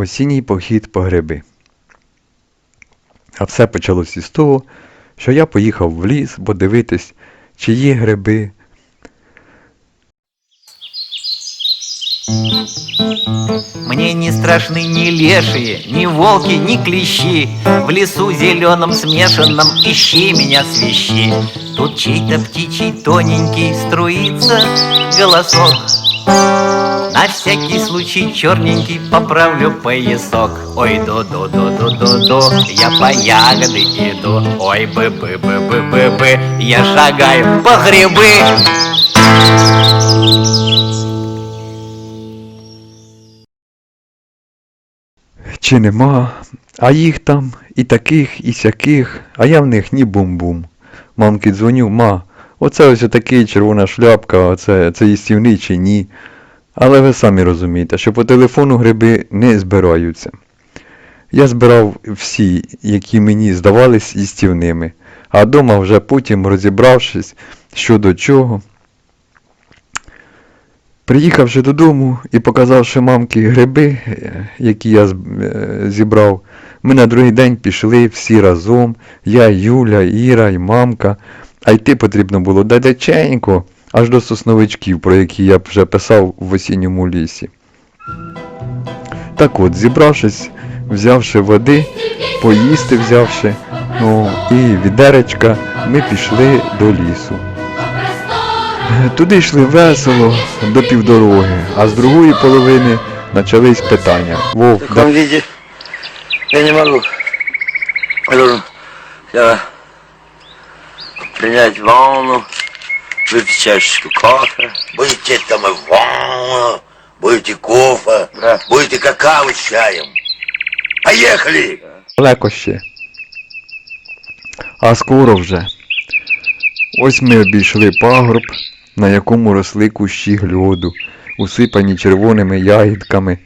Осінній похід по гриби. А все почалось із того, що я поїхав в ліс подивитись, чи є гриби. Мне не страшны ни лешие, ни волки, ни клещи В лесу зеленом смешанном ищи меня свищи Тут чей-то птичий тоненький струится голосок На всякий случай черненький поправлю поясок Ой, до-до-до-до-до-до, я по ягоды иду Ой, бы-бы-бы-бы-бы-бы, я шагаю по грибы Чи нема, а їх там і таких, і сяких, а я в них ні бум-бум. Мамки дзвоню, ма, оце ось такий червона шляпка, оце це їстівний чи ні. Але ви самі розумієте, що по телефону гриби не збираються. Я збирав всі, які мені здавались їстівними, а дома вже потім розібравшись, що до чого. Приїхавши додому і показавши мамки гриби, які я е, зібрав, ми на другий день пішли всі разом, я, Юля, Іра і мамка, а йти потрібно було далеченько, аж до сосновичків, про які я вже писав в осінньому лісі. Так от, зібравшись, взявши води, поїсти взявши, ну і відеречка, ми пішли до лісу. Туди йшли весело до півдороги, а з другої половини почались питання. Вов, В таком виде я не могу. Я должен я принять ванну, выпить чашечку кофе. Будете там и ванну, будете кофе, Да. будете какао с чаем. Поехали! далеко ще. А скоро вже. Ось ми обійшли пагорб, на якому росли кущі гльоду, усипані червоними ягідками.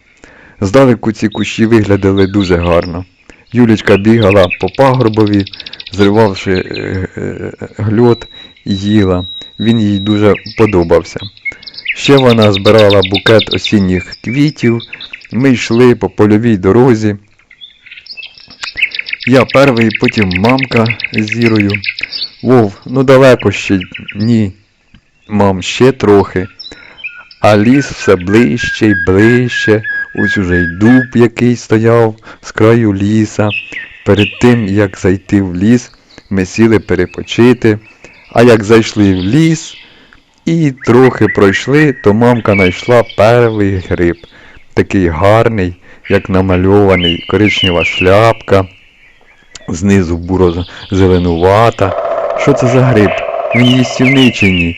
Здалеку ці кущі виглядали дуже гарно. Юлічка бігала по пагорбові, зривавши е, е, і їла. Він їй дуже подобався. Ще вона збирала букет осінніх квітів. Ми йшли по польовій дорозі. Я перший, потім мамка з зірою. Вов, ну далеко ще ні. Мам, ще трохи. А ліс все ближче й ближче. Ось уже й дуб який стояв з краю ліса. Перед тим, як зайти в ліс, ми сіли перепочити. А як зайшли в ліс і трохи пройшли, то мамка знайшла перший гриб. Такий гарний, як намальований, коричнева шляпка знизу буро зеленувата. Що це за гриб? Він їстівний чи ні?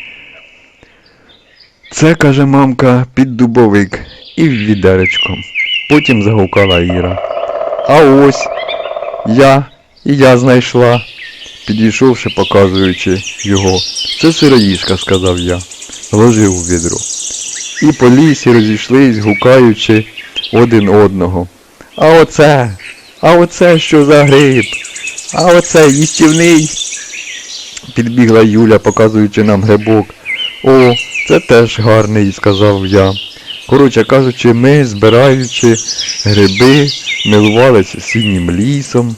Це, каже мамка, піддубовик і в відеречко. Потім загукала Іра. А ось я і я знайшла, підійшовши, показуючи його. Це сироїшка, сказав я, ложив у відро. І по лісі розійшлись, гукаючи один одного. А оце, а оце що за гриб? А оце їстівний. Підбігла Юля, показуючи нам грибок. О, це теж гарний, сказав я. Коротше кажучи, ми, збираючи гриби, милувалися сіннім лісом.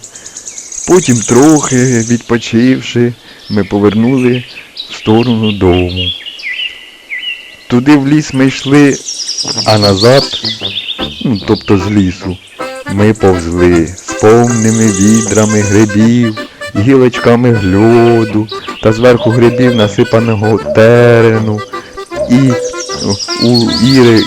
Потім трохи відпочивши, ми повернули в сторону дому. Туди в ліс ми йшли, а назад, ну, тобто з лісу, ми повзли з повними відрами грибів, гілочками гльоду та зверху грибів насипаного терену. І у Іри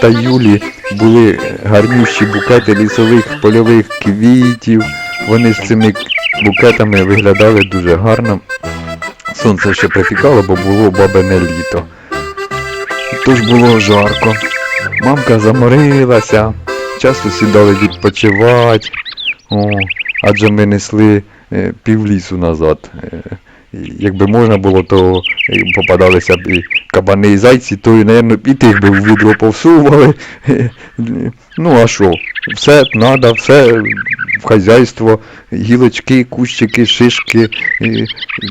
та Юлі були гарнющі букети лісових польових квітів. Вони з цими букетами виглядали дуже гарно. Сонце ще припікало, бо було бабине літо. Тож було жарко. Мамка заморилася, часто сідали відпочивати. О, адже ми несли е, півлісу назад. Якби можна було, то попадалися б і кабани, і зайці, то, мабуть, і тих би в відро повсували. Ну а що? Все треба, все в хазяйство, гілочки, кущики, шишки,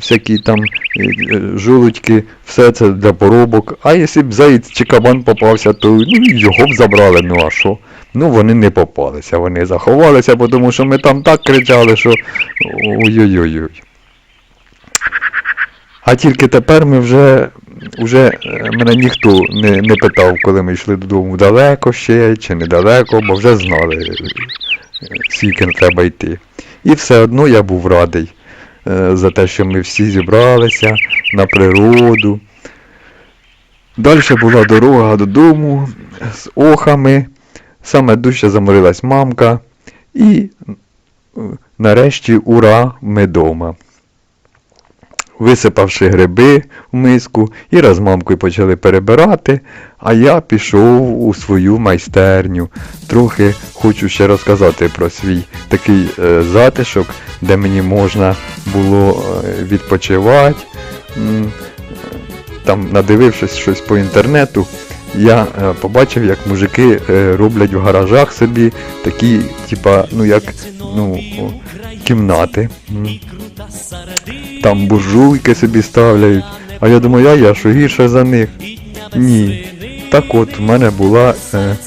всякі там е, жолудьки, все це для поробок. А якщо б заєць чи кабан попався, то ну, його б забрали, ну а що? Ну вони не попалися, вони заховалися, тому що ми там так кричали, що ой-ой-ой. А тільки тепер ми вже, вже е, мене ніхто не, не питав, коли ми йшли додому далеко ще чи недалеко, бо вже знали, е, скільки треба йти. І все одно я був радий е, за те, що ми всі зібралися на природу. Далі була дорога додому з охами. Саме дужче заморилась мамка. І нарешті ура, ми дома. Висипавши гриби в миску, Іра з мамкою почали перебирати, а я пішов у свою майстерню. Трохи хочу ще розказати про свій такий е, затишок, де мені можна було е, відпочивати. Там, надивившись щось по інтернету, я е, побачив, як мужики е, роблять в гаражах собі такі, типа, ну як ну, кімнати. Там буржуйки собі ставляють. А я думаю, а я що гірше за них? Ні. Так от, в мене була е, е,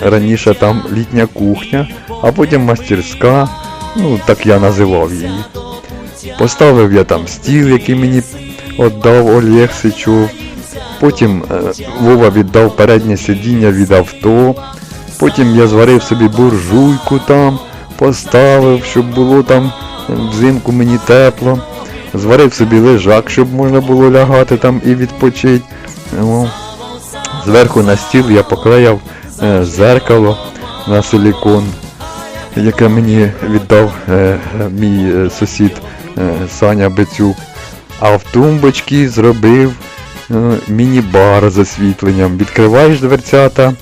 раніше там літня кухня, а потім мастерська, ну так я називав її. Поставив я там стіл, який мені віддав Олег Сичов. Потім е, Вова віддав переднє сидіння від авто. Потім я зварив собі буржуйку там, поставив, щоб було там е, взимку мені тепло. Зварив собі лежак, щоб можна було лягати там і відпочити. Зверху на стіл я поклеяв е, зеркало на силікон, яке мені віддав е, е, мій сусід Саня Бецюк. А в тумбочці зробив міні-бар з освітленням. Відкриваєш дверцята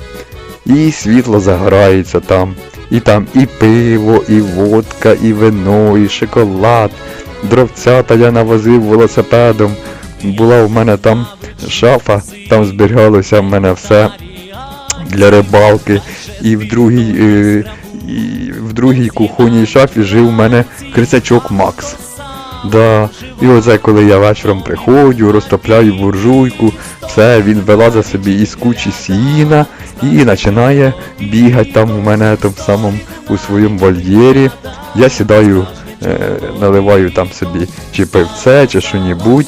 і світло загорається там. І там і пиво, і водка, і вино, і шоколад. Дровцята я навозив велосипедом. Була в мене там шафа, там зберігалося в мене все для рибалки. І в другій, е, і в другій кухонній шафі жив у мене крисачок Макс. Да. І оце коли я вечором приходжу, розтопляю буржуйку, все, він вилазить собі із кучі сіна і починає бігати там у мене там самому у своєму вольєрі. Я сідаю, наливаю там собі чи пивце, чи що-небудь,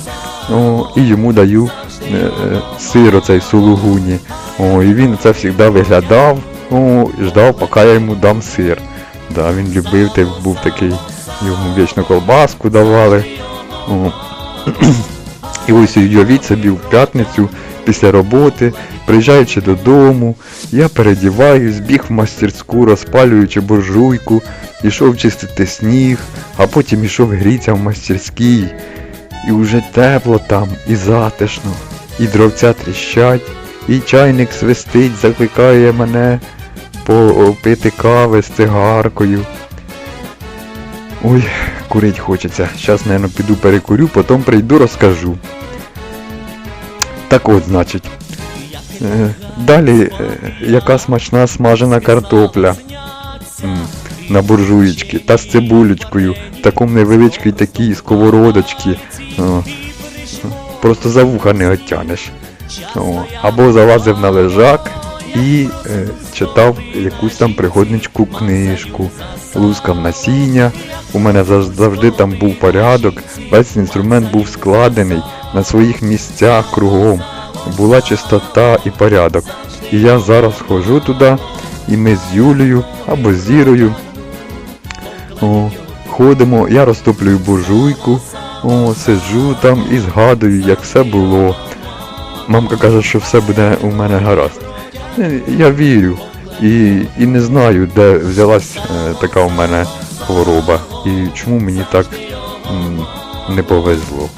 і йому даю е, е, сир оцей сулугуні. О, і він це завжди виглядав, о, і ждав, поки я йому дам сир. Да, він любив, ти був такий, йому вічно колбаску давали. О. І ось уявіть собі в п'ятницю після роботи, приїжджаючи додому, я передіваюсь, біг в мастерську, розпалюючи буржуйку, ішов чистити сніг, а потім ішов грітися в мастерській. І вже тепло там, і затишно, і дровця тріщать, і чайник свистить, закликає мене попити кави з цигаркою. Ой, курить хочеться. Зараз, мабуть, піду перекурю, потім прийду, розкажу. Так от, значить. Е, Далі, е, яка смачна смажена картопля. На буржуєчки та з цибулечкою, в такому невеличкій такій сковородочці. Просто за вуха не оттянеш. Або залазив на лежак і е, читав якусь там пригодничку книжку, лускав насіння. У мене завжди там був порядок, весь інструмент був складений на своїх місцях кругом. Була чистота і порядок. І я зараз ходжу туди, і ми з Юлею або Зірою о, ходимо, я розтоплюю буржуйку, о, сиджу там і згадую, як все було. Мамка каже, що все буде у мене гаразд. Е, Я вірю і, і не знаю, де взялась е, така у мене хвороба і чому мені так м, не повезло.